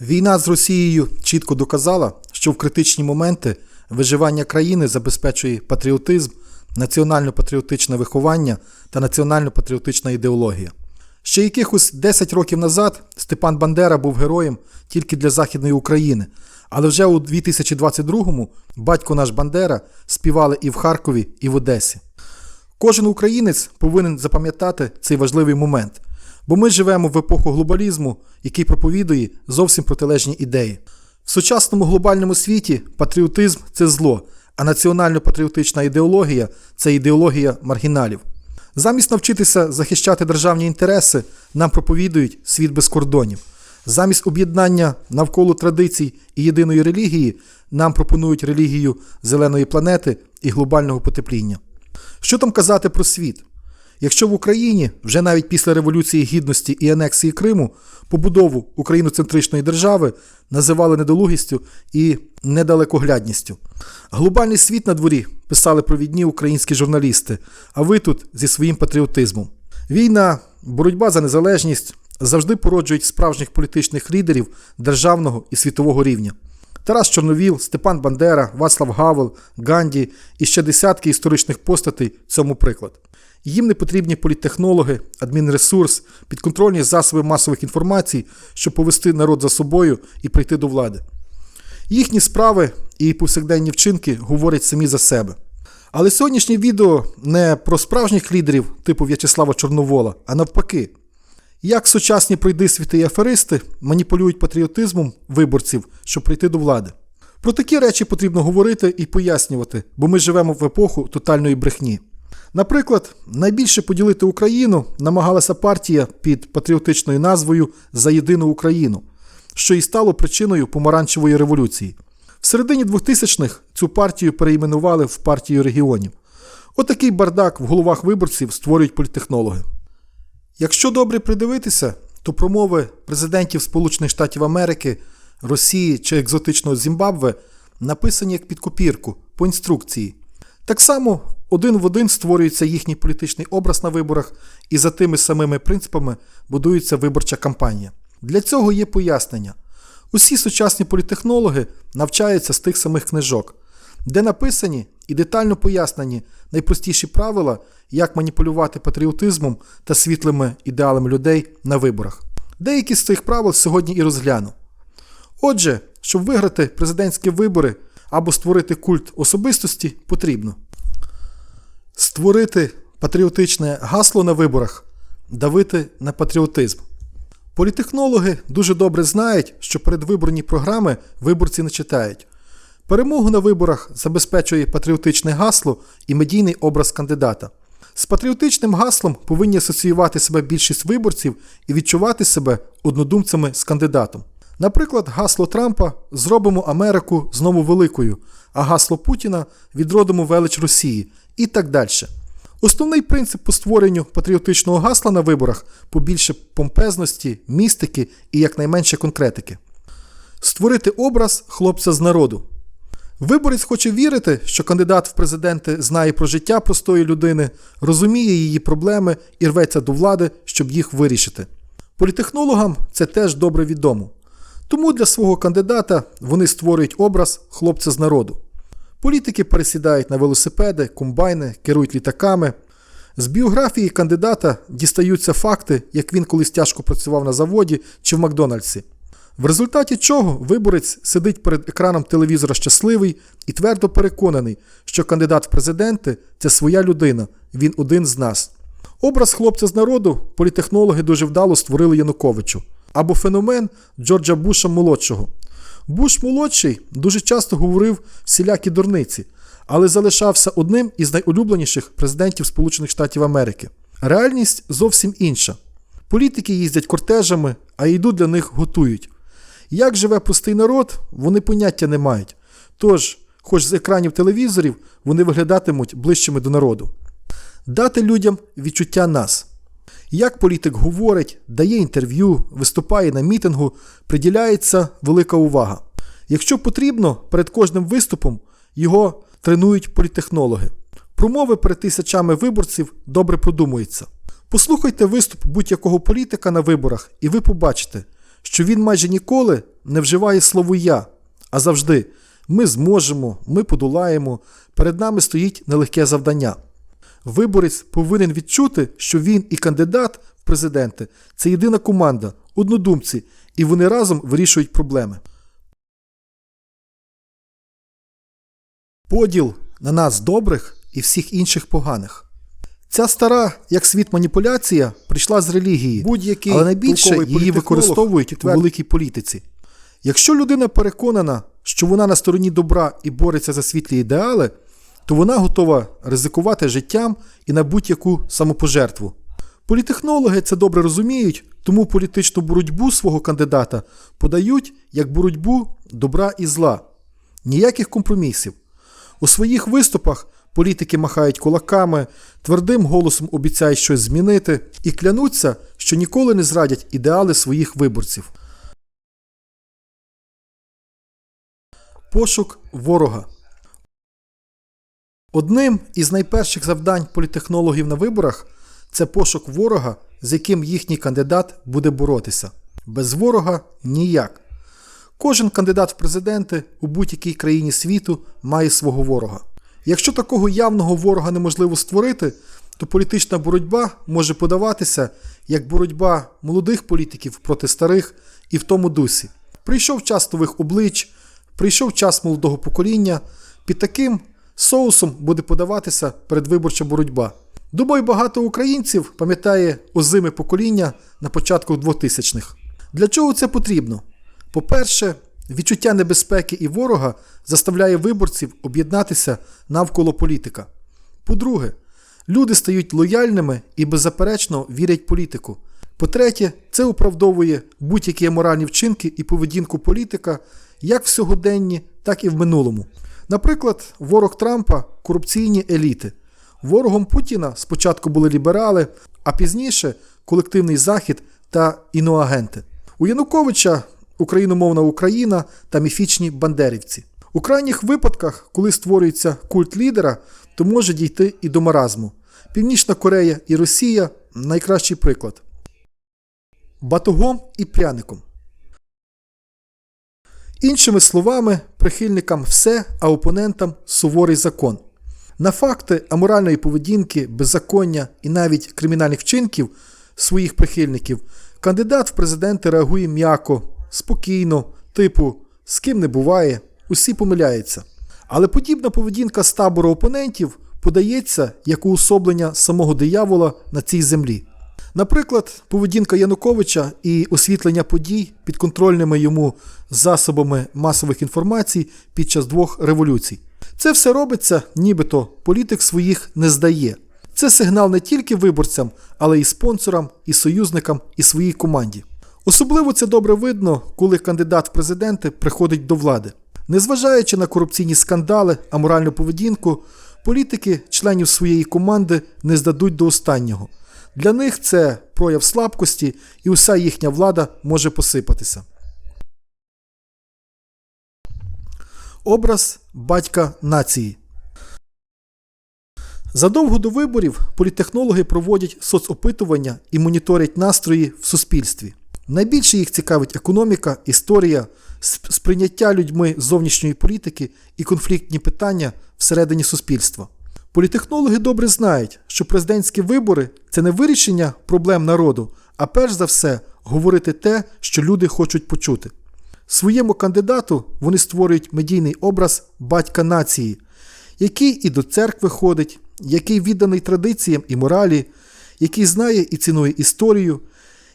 Війна з Росією чітко доказала, що в критичні моменти виживання країни забезпечує патріотизм, національно-патріотичне виховання та національно-патріотична ідеологія. Ще якихось 10 років назад Степан Бандера був героєм тільки для Західної України, але вже у 2022-му батько наш Бандера співали і в Харкові, і в Одесі. Кожен українець повинен запам'ятати цей важливий момент, бо ми живемо в епоху глобалізму, який проповідує зовсім протилежні ідеї. В сучасному глобальному світі патріотизм це зло, а національно-патріотична ідеологія це ідеологія маргіналів. Замість навчитися захищати державні інтереси, нам проповідують світ без кордонів. Замість об'єднання навколо традицій і єдиної релігії нам пропонують релігію зеленої планети і глобального потепління. Що там казати про світ? Якщо в Україні вже навіть після Революції Гідності і анексії Криму побудову україноцентричної держави називали недолугістю і недалекоглядністю. Глобальний світ на дворі писали провідні українські журналісти, а ви тут зі своїм патріотизмом. Війна, боротьба за незалежність завжди породжують справжніх політичних лідерів державного і світового рівня. Тарас Чорновіл, Степан Бандера, Вацлав Гавел, Ганді і ще десятки історичних постатей цьому приклад. Їм не потрібні політтехнологи, адмінресурс, підконтрольні засоби масових інформацій, щоб повести народ за собою і прийти до влади. Їхні справи і повсякденні вчинки говорять самі за себе. Але сьогоднішнє відео не про справжніх лідерів типу В'ячеслава Чорновола, а навпаки, як сучасні пройдисвіти і аферисти маніпулюють патріотизмом виборців, щоб прийти до влади. Про такі речі потрібно говорити і пояснювати, бо ми живемо в епоху тотальної брехні. Наприклад, найбільше поділити Україну намагалася партія під патріотичною назвою За єдину Україну, що і стало причиною помаранчевої революції. В середині 2000-х цю партію перейменували в партію регіонів. Отакий бардак в головах виборців створюють політтехнологи. Якщо добре придивитися, то промови президентів Сполучених Штатів Америки, Росії чи екзотичного Зімбабве написані як під копірку по інструкції. Так само один в один створюється їхній політичний образ на виборах, і за тими самими принципами будується виборча кампанія. Для цього є пояснення. Усі сучасні політехнологи навчаються з тих самих книжок, де написані і детально пояснені найпростіші правила, як маніпулювати патріотизмом та світлими ідеалами людей на виборах. Деякі з цих правил сьогодні і розгляну. Отже, щоб виграти президентські вибори або створити культ особистості, потрібно створити патріотичне гасло на виборах, давити на патріотизм. Політехнологи дуже добре знають, що передвиборні програми виборці не читають. Перемогу на виборах забезпечує патріотичне гасло і медійний образ кандидата. З патріотичним гаслом повинні асоціювати себе більшість виборців і відчувати себе однодумцями з кандидатом. Наприклад, гасло Трампа Зробимо Америку знову великою, а гасло Путіна відродимо велич Росії і так далі. Основний принцип по створенню патріотичного гасла на виборах побільше помпезності, містики і якнайменше конкретики. Створити образ хлопця з народу. Виборець хоче вірити, що кандидат в президенти знає про життя простої людини, розуміє її проблеми і рветься до влади, щоб їх вирішити. Політехнологам це теж добре відомо. Тому для свого кандидата вони створюють образ хлопця з народу. Політики пересідають на велосипеди, комбайни, керують літаками. З біографії кандидата дістаються факти, як він колись тяжко працював на заводі чи в Макдональдсі. В результаті чого виборець сидить перед екраном телевізора щасливий і твердо переконаний, що кандидат в президенти це своя людина, він один з нас. Образ хлопця з народу політехнологи дуже вдало створили Януковичу або феномен Джорджа Буша молодшого. Буш молодший дуже часто говорив всілякі дурниці, але залишався одним із найулюбленіших президентів Сполучених Штатів Америки. Реальність зовсім інша. Політики їздять кортежами, а їду для них готують. Як живе простий народ, вони поняття не мають. Тож, хоч з екранів телевізорів, вони виглядатимуть ближчими до народу. Дати людям відчуття нас. Як політик говорить, дає інтерв'ю, виступає на мітингу, приділяється велика увага. Якщо потрібно, перед кожним виступом його тренують політтехнологи. Промови перед тисячами виборців добре продумуються. Послухайте виступ будь-якого політика на виборах, і ви побачите, що він майже ніколи не вживає слово я, а завжди ми зможемо, ми подолаємо, перед нами стоїть нелегке завдання. Виборець повинен відчути, що він і кандидат в президенти це єдина команда, однодумці, і вони разом вирішують проблеми. Поділ на нас добрих і всіх інших поганих. Ця стара, як світ маніпуляція, прийшла з релігії, Будь-який але найбільше її використовують у великій політиці. Якщо людина переконана, що вона на стороні добра і бореться за світлі ідеали, то вона готова ризикувати життям і на будь-яку самопожертву. Політехнологи це добре розуміють, тому політичну боротьбу свого кандидата подають як боротьбу добра і зла. Ніяких компромісів. У своїх виступах політики махають кулаками, твердим голосом обіцяють щось змінити і клянуться, що ніколи не зрадять ідеали своїх виборців. Пошук ворога. Одним із найперших завдань політехнологів на виборах це пошук ворога, з яким їхній кандидат буде боротися. Без ворога ніяк. Кожен кандидат в президенти у будь-якій країні світу має свого ворога. Якщо такого явного ворога неможливо створити, то політична боротьба може подаватися як боротьба молодих політиків проти старих і в тому дусі. Прийшов час нових облич, прийшов час молодого покоління. Під таким соусом буде подаватися передвиборча боротьба. Думаю, багато українців пам'ятає озиме покоління на початку 2000-х. Для чого це потрібно? По-перше, відчуття небезпеки і ворога заставляє виборців об'єднатися навколо політика. По-друге, люди стають лояльними і беззаперечно вірять політику. По-третє, це оправдовує будь-які аморальні вчинки і поведінку політика як в сьогоденні, так і в минулому. Наприклад, ворог Трампа корупційні еліти. Ворогом Путіна спочатку були ліберали, а пізніше колективний захід та іноагенти. У Януковича україномовна Україна та міфічні бандерівці. У крайніх випадках, коли створюється культ лідера, то може дійти і до маразму. Північна Корея і Росія найкращий приклад. Батогом і пряником. Іншими словами, прихильникам все, а опонентам суворий закон. На факти аморальної поведінки, беззаконня і навіть кримінальних вчинків своїх прихильників кандидат в президенти реагує м'яко, спокійно, типу з ким не буває, усі помиляються. Але подібна поведінка з табору опонентів подається як уособлення самого диявола на цій землі. Наприклад, поведінка Януковича і освітлення подій підконтрольними йому засобами масових інформацій під час двох революцій. Це все робиться, нібито політик своїх не здає. Це сигнал не тільки виборцям, але й спонсорам, і союзникам, і своїй команді. Особливо це добре видно, коли кандидат в президенти приходить до влади. Незважаючи на корупційні скандали, аморальну поведінку, політики членів своєї команди не здадуть до останнього. Для них це прояв слабкості, і уся їхня влада може посипатися. Образ батька нації. Задовго до виборів політтехнологи проводять соцопитування і моніторять настрої в суспільстві. Найбільше їх цікавить економіка, історія, сприйняття людьми зовнішньої політики і конфліктні питання всередині суспільства. Політехнологи добре знають, що президентські вибори це не вирішення проблем народу, а перш за все говорити те, що люди хочуть почути. Своєму кандидату вони створюють медійний образ батька нації, який і до церкви ходить, який відданий традиціям і моралі, який знає і цінує історію,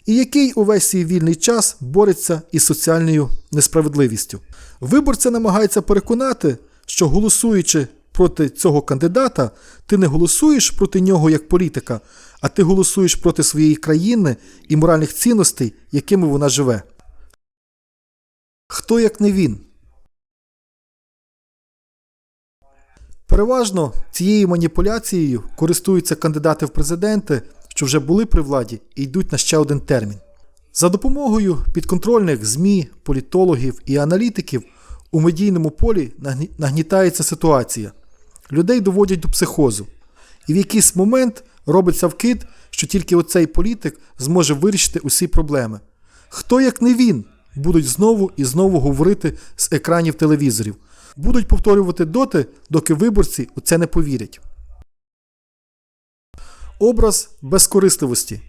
і який увесь свій вільний час бореться із соціальною несправедливістю. Виборця намагається переконати, що голосуючи проти цього кандидата, ти не голосуєш проти нього як політика, а ти голосуєш проти своєї країни і моральних цінностей, якими вона живе. Хто як не він? Переважно цією маніпуляцією користуються кандидати в президенти, що вже були при владі і йдуть на ще один термін. За допомогою підконтрольних ЗМІ, політологів і аналітиків у медійному полі нагнітається ситуація. Людей доводять до психозу. І в якийсь момент робиться вкид, що тільки оцей політик зможе вирішити усі проблеми. Хто як не він будуть знову і знову говорити з екранів телевізорів. Будуть повторювати доти, доки виборці у це не повірять. Образ безкорисливості.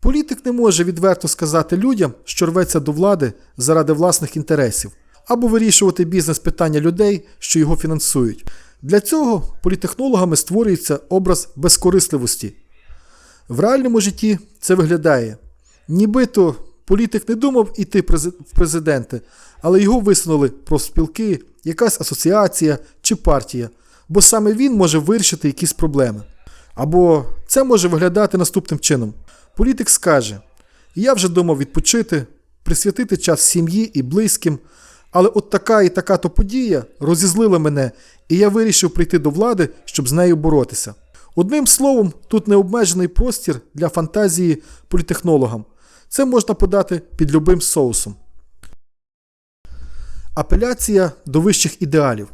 Політик не може відверто сказати людям, що рветься до влади заради власних інтересів, або вирішувати бізнес-питання людей, що його фінансують. Для цього політехнологами створюється образ безкорисливості. В реальному житті це виглядає. Нібито політик не думав іти в президенти, але його висунули профспілки, якась асоціація чи партія, бо саме він може вирішити якісь проблеми. Або це може виглядати наступним чином: політик скаже: Я вже думав відпочити, присвятити час сім'ї і близьким, але от така і така то подія розізлила мене, і я вирішив прийти до влади, щоб з нею боротися. Одним словом, тут необмежений простір для фантазії політехнологам. Це можна подати під любим соусом. Апеляція до вищих ідеалів.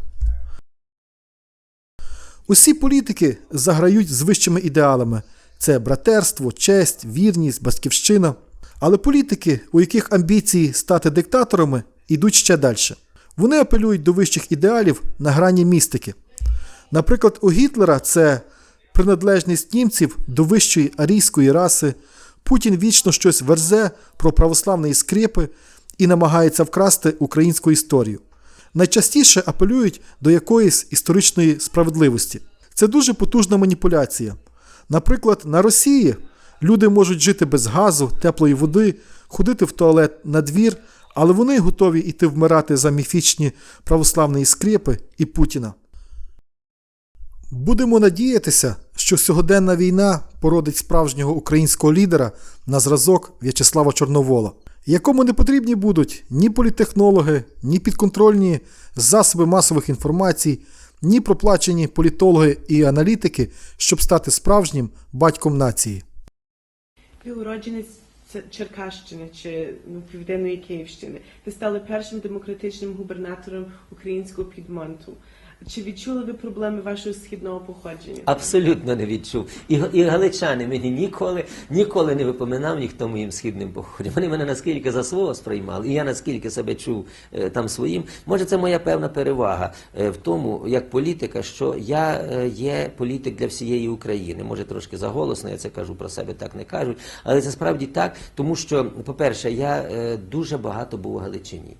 Усі політики заграють з вищими ідеалами: це братерство, честь, вірність, батьківщина. Але політики, у яких амбіції стати диктаторами, йдуть ще далі. Вони апелюють до вищих ідеалів на грані містики. Наприклад, у Гітлера це приналежність німців до вищої арійської раси. Путін вічно щось верзе про православні скрепи і намагається вкрасти українську історію. Найчастіше апелюють до якоїсь історичної справедливості. Це дуже потужна маніпуляція. Наприклад, на Росії люди можуть жити без газу, теплої води, ходити в туалет на двір, але вони готові йти вмирати за міфічні православні скрепи і Путіна. Будемо надіятися, що сьогоденна війна породить справжнього українського лідера на зразок В'ячеслава Чорновола, якому не потрібні будуть ні політехнологи, ні підконтрольні засоби масових інформацій, ні проплачені політологи і аналітики, щоб стати справжнім батьком нації. Ц- Черкащини чи ну, Південної Київщини. Ви стали першим демократичним губернатором українського підмонту. Чи відчули ви проблеми вашого східного походження? Абсолютно не відчув. І, і галичани мені ніколи, ніколи не випоминав ніхто моїм східним походом. Вони мене наскільки за свого сприймали, і я наскільки себе чув е, там своїм. Може, це моя певна перевага е, в тому, як політика, що я е, є політик для всієї України. Може, трошки заголосно, я це кажу про себе, так не кажуть. Але це справді так, тому що, по-перше, я дуже багато був у Галичині.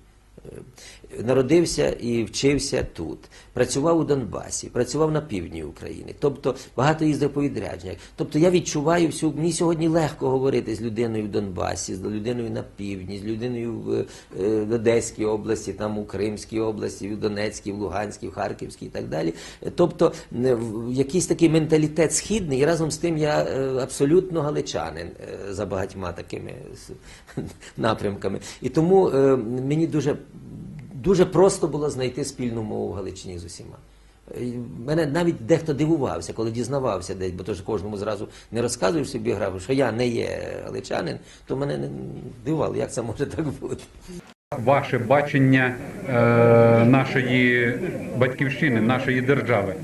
Народився і вчився тут, працював у Донбасі, працював на півдні України, тобто багато їздив по відрядженнях. Тобто я відчуваю всю мені сьогодні легко говорити з людиною в Донбасі, з людиною на півдні, з людиною в, е, в Одеській області, там у Кримській області, в Донецькій, в Луганській, в Харківській і так далі. Тобто якийсь такий менталітет східний, і разом з тим я е, абсолютно галичанин е, за багатьма такими напрямками. І тому мені дуже дуже просто було знайти спільну мову в Галичині з усіма. Е, Мене навіть дехто дивувався, коли дізнавався десь, бо то ж кожному зразу не розказуєш собі біографію, що я не є галичанин, то мене не дивувало, як це може так бути. ваше бачення е, нашої батьківщини, нашої держави.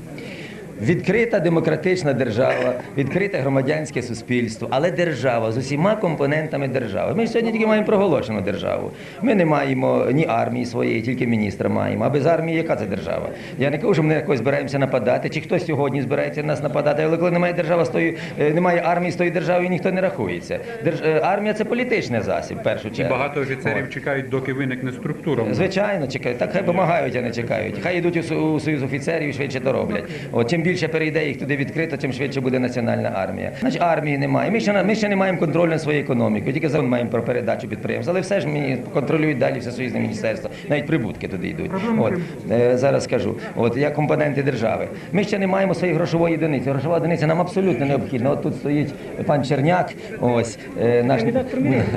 Відкрита демократична держава, відкрите громадянське суспільство, але держава з усіма компонентами держави. Ми сьогодні тільки маємо проголошену державу. Ми не маємо ні армії своєї, тільки міністра маємо. А без армії яка це держава? Я не кажу, що ми якось збираємося нападати, чи хтось сьогодні збирається нас нападати, але коли немає держави з тої, е, немає армії з тої держави, ніхто не рахується. Держ... е, Армія це політичний засіб, в першу І багато офіцерів От. чекають, доки виникне структура. Звичайно, чекають. Так хай допомагають, а не чекають. Хай йдуть у, союз офіцерів і швидше то роблять. От чим більше перейде їх туди відкрито, тим швидше буде національна армія. Значить, армії немає. Ми ще ми ще не маємо контролю над своєю економікою. Тільки закон маємо про передачу підприємств. Але все ж мені контролюють далі все союзне міністерство. Навіть прибутки туди йдуть. От е, зараз скажу. От як компоненти держави. Ми ще не маємо своєї грошової одиниці. Грошова одиниця нам абсолютно необхідна. От тут стоїть пан Черняк, ось е, наш,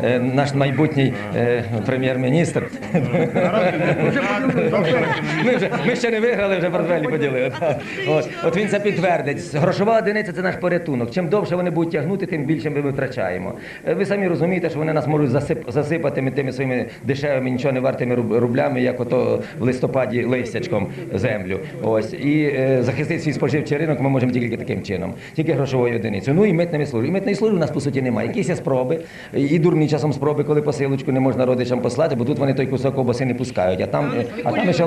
е, наш майбутній прем'єр-міністр. Ми, ще не виграли, вже портфелі поділили. От, от він він це підтвердить. Грошова одиниця це наш порятунок. Чим довше вони будуть тягнути, тим більше ми витрачаємо. Е, Ви самі розумієте, що вони нас можуть засип, засипати тими своїми дешевими, нічого не вартими рублями, як ото в листопаді листячком землю. Ось і е, захистити свій споживчий ринок ми можемо тільки таким чином, тільки грошовою одиницею. Ну і митними службами. І митної служби у нас по суті немає. Якісь є спроби, і дурні часом спроби, коли посилочку не можна родичам послати, бо тут вони той кусок ковбаси не пускають, а там, е,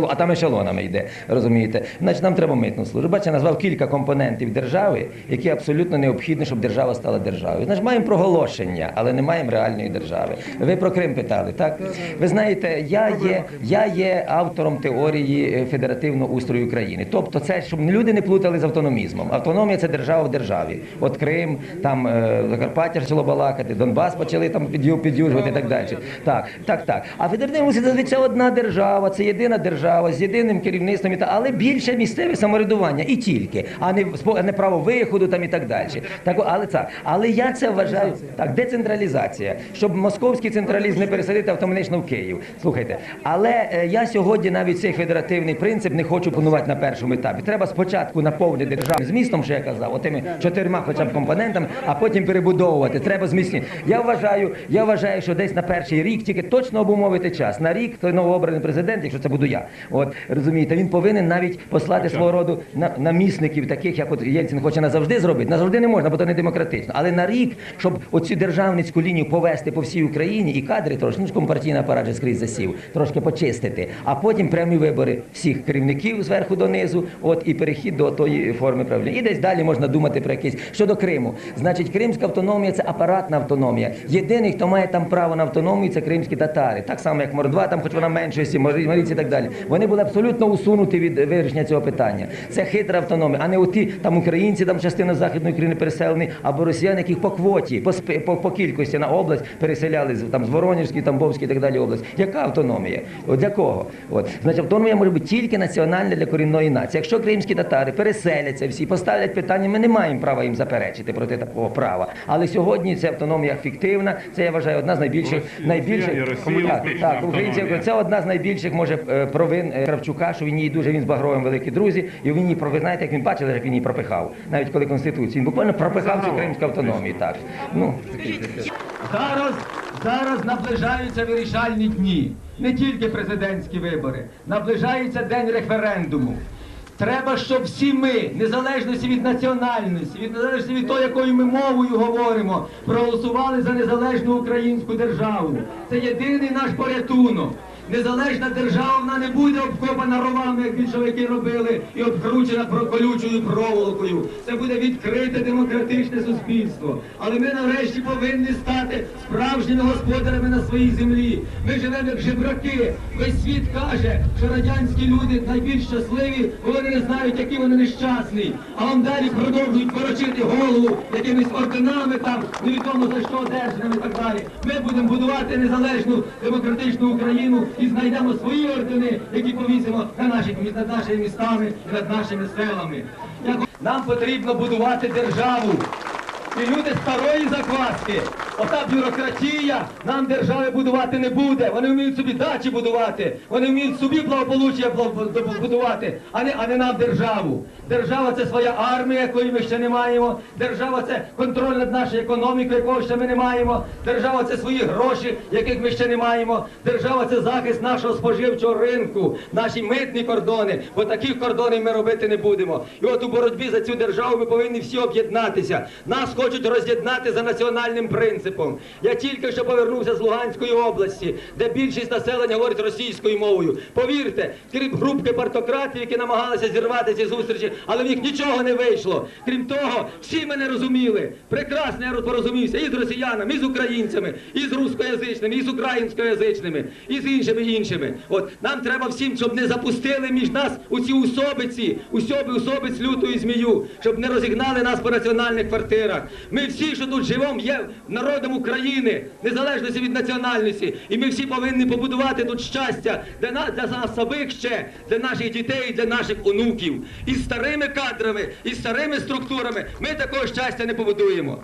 а там, ешелонами йде. Розумієте? Значить, нам треба митну службу. Бачите, назвав кілька компонентів держави, які абсолютно необхідні, щоб держава стала державою. Значить, маємо проголошення, але не маємо реальної держави. Ви про Крим питали, так? Ви знаєте, я є, я є автором теорії е, федеративного устрою України. Тобто, це щоб люди не плутали з автономізмом. Автономія це держава в державі. От Крим, там е, Закарпаття почало балакати, Донбас почали там під'ю- під'южувати і так далі. Так, так, так. А федеративний устрій це- одна держава, це єдина держава з єдиним керівництвом, але більше місцеве самоврядування і тільки, а не спо- не право виходу там і так далі. Так, але так, але я це вважаю так, децентралізація, щоб московський централізм не пересадити автоматично в Київ. Слухайте, але е, я сьогодні навіть цей федеративний принцип не хочу панувати на першому етапі. Треба спочатку наповнити державним змістом, що я казав, отими чотирма хоча б компонентами, а потім перебудовувати. Треба зміцнити. Я вважаю, я вважаю, що десь на перший рік тільки точно обумовити час. На рік той новообраний президент, якщо це буду я, от розумієте, він повинен навіть послати свого роду на, намісників, таких як от Єльцин хоче назавжди зробити. Назавжди не можна, бо то не демократично. Але на рік, щоб оцю державницьку лінію повести по всій Україні і кадри трошки, ну ж компартійний апарат же скрізь засів, трошки почистити, а потім прямі вибори всіх керівників зверху донизу, от і перехід до тої форми правління. І десь далі можна думати про якийсь щодо Криму. Значить, кримська автономія це апаратна автономія. Єдиний, хто має там право на автономію, це кримські татари. Так само, як Мордва, там, хоч вона меншості, Марійці і так далі. Вони були абсолютно усунуті від вирішення цього питання. Це хитра автономія, а не оті там українці, там частина західної України переселені, або росіяни, яких по квоті, по, по, по кількості на область переселяли там з Воронежської, Тамбовської і так далі область. Яка автономія? От для кого? От значить, автономія може бути тільки національна для корінної нації. Якщо кримські татари переселяться всі, поставлять питання, ми не маємо права їм заперечити проти такого права. Але сьогодні ця автономія фіктивна. Це я вважаю одна з найбільших найбільших Росія, так, так, українці. автономія. Це одна з найбільших може е, провин е, Кравчука, що він її дуже він з Багровим великі друзі, і він її про знаєте, як він бачив, як він її пропихав. Навіть коли конституцію він буквально пропихав цю кримську автономію. Так ну Зараз, зараз наближаються вирішальні дні. Не тільки президентські вибори, наближається день референдуму. Треба, щоб всі ми, незалежності від національності, від незалежності від того, якою ми мовою говоримо, проголосували за незалежну українську державу. Це єдиний наш порятунок. Незалежна держава вона не буде обкопана ровами, як більшовики робили, і обкручена колючою проволокою. Це буде відкрите демократичне суспільство. Але ми нарешті повинні стати справжніми господарями на своїй землі. Ми живемо як жебраки. Весь світ каже, що радянські люди найбільш щасливі, бо вони не знають, які вони нещасні. А вам далі продовжують порочити голову якимись орденами там, невідомо за що одержаними і так далі. Ми будемо будувати незалежну демократичну Україну і знайдемо свої ордени, які повісимо на наші, над нашими містами і над нашими селами. Нам потрібно будувати державу. І люди старої закваски. Ота бюрократія нам держави будувати не буде. Вони вміють собі дачі будувати, вони вміють собі благополуччя будувати, а не, а не нам державу. Держава це своя армія, якої ми ще не маємо. Держава це контроль над нашою економікою, якого ще ми не маємо. Держава це свої гроші, яких ми ще не маємо. Держава це захист нашого споживчого ринку, наші митні кордони, бо таких кордонів ми робити не будемо. І от у боротьбі за цю державу ми повинні всі об'єднатися. Нас хочуть роз'єднати за національним принципом. Я тільки що повернувся з Луганської області, де більшість населення говорить російською мовою. Повірте, крім групки партократів, які намагалися зірвати ці зустрічі, але в них нічого не вийшло. Крім того, всі мене розуміли. Прекрасно я порозумівся і з росіянами, і з українцями, і з рускоязичними, і з українськоязичними, і з іншими іншими. От нам треба всім, щоб не запустили між нас у ці усобиці, усьоби усобиць лютої змію, щоб не розігнали нас по національних квартирах. Ми всі, що тут живемо, є народом України, незалежності від національності. І ми всі повинні побудувати тут щастя для нас, для нас самих ще, для наших дітей, для наших онуків. І старими кадрами, і старими структурами ми такого щастя не побудуємо.